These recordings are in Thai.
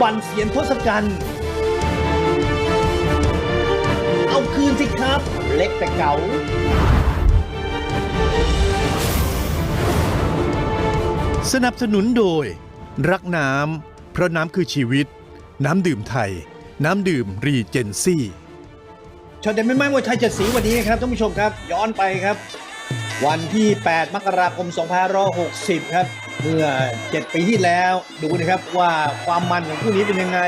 บันเสียนทศกัณฐ์เอาคืนสิครับ เล็กแต่เก่าสนับสนุนโดย รักน้ำเพราะน้ำคือชีวิต น้ำดื่มไทย น้ำดื่มรีเจนซี่ชอตเด็ดไม่ไม้มวยไทยเจ็ดสีวันนี้ครับท่านผู้ชมครับ ย้อนไปครับ วันที่ 8 มกราคม 2560 ครับ เมื่อ 7 ปีที่แล้วดูนะครับว่าความมันของคู่นี้เป็นยังไง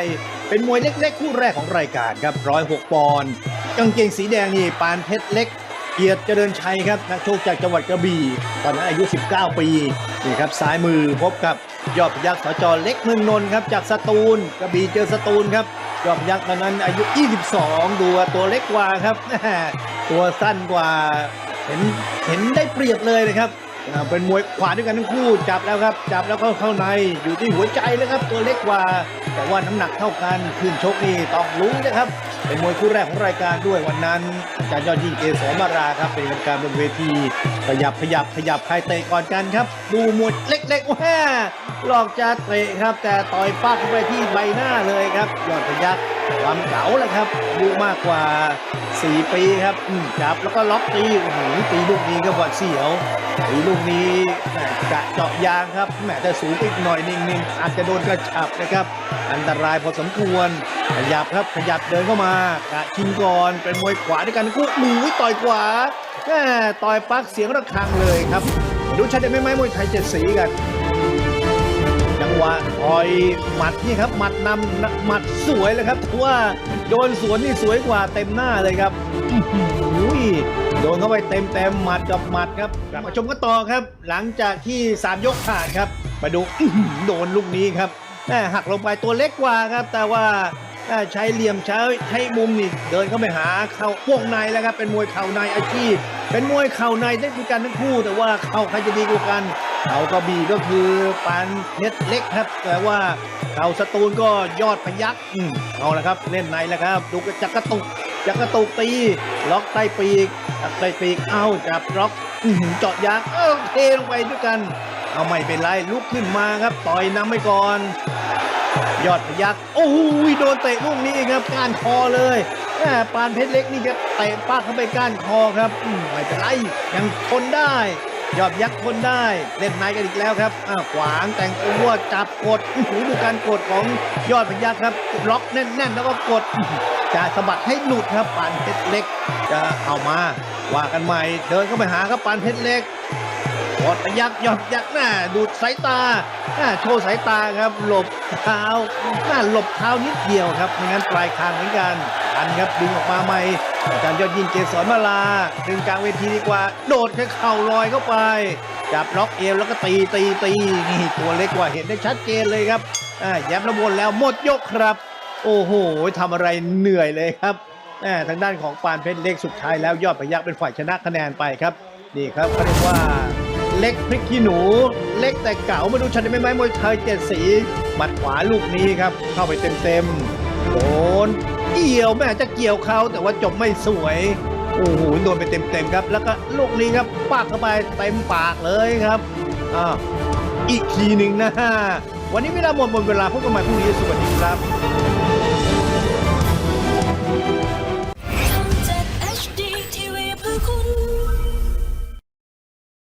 เป็นมวยเล็กๆ คู่แรกของรายการครับ106ปอนด์กางเกงสีแดงนี่ปานเพชรเล็ก เกียรติเจริญชัยครับนักโชคจากจังหวัดกระบี่ตอนนั้นอายุ 19 ปีนี่ครับซ้ายมือพบกับยอดพยักษ์สจเล็กเมืองนนท์ครับจากสตูลกระบี่เจอสตูลครับยอดพยักษ์ตอนนั้นอายุ 22 ดูว่าตัวเล็กกว่าครับตัวสั้นกว่าเห็นเห็นได้เปรียบเลยนะครับ เป็นมวยขวาด้วยกันทั้งคู่จับแล้วครับ จับแล้วก็เข้าในอยู่ที่หัวใจแล้วครับ ตัวเล็กกว่า แต่ว่าน้ำหนักเท่ากันขึ้นชกนี่ต้องรู้นะครับ เป็นมวยคู่แรกของรายการด้วยวันนั้นอาจารย์ยอดยิ่งเกษรมาราครับ เป็นกรรมการบนเวทีขยับขยับขยับใครเตะก่อนกันครับ ดูมวยเล็กๆว้าหลอกจะเตะครับ แต่ต่อยปักเข้าไปที่ใบหน้าเลยครับยอดพยัก ความเก๋าแหละครับอายุมากกว่า 4 ปีครับอืมจับแล้วก็ล็อกตีโอ้โหตีลูกนี้ก็หวาดเสียวตีลูกนี้แหม่กะเจาะยางครับแหมแต่สูงอีกหน่อยนิ่งอาจจะโดนกระฉับนะครับ อันตรายพอสมควรขยับครับขยับเดินเข้ามากะชิงก่อนเป็นมวยขวาด้วยกันทั้งคู่หมูต่อยขวาแหม่ต่อยปักเสียงระฆังเลยครับ ดูชัดได้ไหมไหมมวยไทยเจ็ดสีกันจังหวะ ต่อยหมัดนี่ครับหมัดนำหมัดสวยเลยครับถือว่าโดนสวนนี่สวยกว่าเต็มหน้าเลยครับอื้อหือโดนเข้าไปเต็มเต็มๆหมัดกับหมัดครับกลับมาชมกันต่อครับ หลังจากที่สามยกผ่านครับมาดูอื้อหือโดนลูกนี้ครับแม่หักลงไปตัวเล็กกว่าครับ แต่ว่าแม่ใช้เหลี่ยมใช้ใช้มุมนี่เดินเข้าไปหาเข่าวงในแล้วครับเป็นมวยเข่าในอาชีพ เป็นมวยเข่าในได้ด้วยกันทั้งคู่ แต่ว่าเข่าใครจะดีกว่ากัน เขากระบี่ก็คือปานเพชรเล็กครับ แต่ว่าเขาสตูลก็ยอดพยักอืมเอาละครับ เล่นในแล้วครับ ดูจักกระตุกจักกระตุกตี ล็อกใต้ปีกจับใต้ปีกเอาจับล็อกอื้อหือเจาะยางเออเทลงไปด้วยกัน เอาไม่เป็นไรลุกขึ้นมาครับ ต่อยนำไปก่อน ยอดพยักโอ้โหโดนเตะลูกนี้ครับก้านคอเลยแม่ปานเพชรเล็กนี่ครับเตะป้ากเข้าไปก้านคอครับไม่เป็นไรยังทนได้ ยอดยักษ์ทนได้เล่นในกันอีกแล้วครับอ้าวขวางแต่งตัวจับกดหูดูการกดของยอดพยักษ์ครับ ล็อกแน่นๆ แล้วก็กด จะสะบัดให้หลุดครับปานเพชรเล็ก จะเอามาว่ากันใหม่ เดินเข้าไปหาครับปานเพชรเล็กยอดยักษ์ยอดยักษ์หน้าดูดสายตาหน้าโชว์สายตาครับ หลบเท้าหน้าหลบเท้านิดเดียวครับไม่งั้นปลายคางเหมือนกัน อันครับดึงออกมาใหม่อาจารย์ยอดยิงเกสรมาลาดึงกลางเวทีดีกว่า โดดแค่เข่าลอยเข้าไป จับล็อกเอวแล้วก็ตีตีตีนี่ตัวเล็กกว่าเห็นได้ชัดเจนเลยครับอ่าแย้มระวนแล้วหมดยกครับ โอ้โหทำอะไรเหนื่อยเลยครับแหมทางด้านของปานเพชรเล็กสุดท้ายแล้วยอดพยักเป็นฝ่ายชนะคะแนนไปครับนี่ครับเขาเรียกว่าเล็กพริกขี้หนู เล็กแต่เก่ามาดูชันได้ไหมไม้มวยไทยเจ็ดสีหมัดขวาลูกนี้ครับเข้าไปเต็มๆ โดนเกี่ยวแม่จะเกี่ยวเขาแต่ว่าจบไม่สวยโอ้โหโดนไปเต็มๆครับ แล้วก็ลูกนี้ครับปากเข้าไปเต็มปากเลยครับอ่าอีกทีหนึ่งนะวันนี้เวลาหมดหมดเวลาพบกันใหม่พรุ่งนี้สวัสดีครับ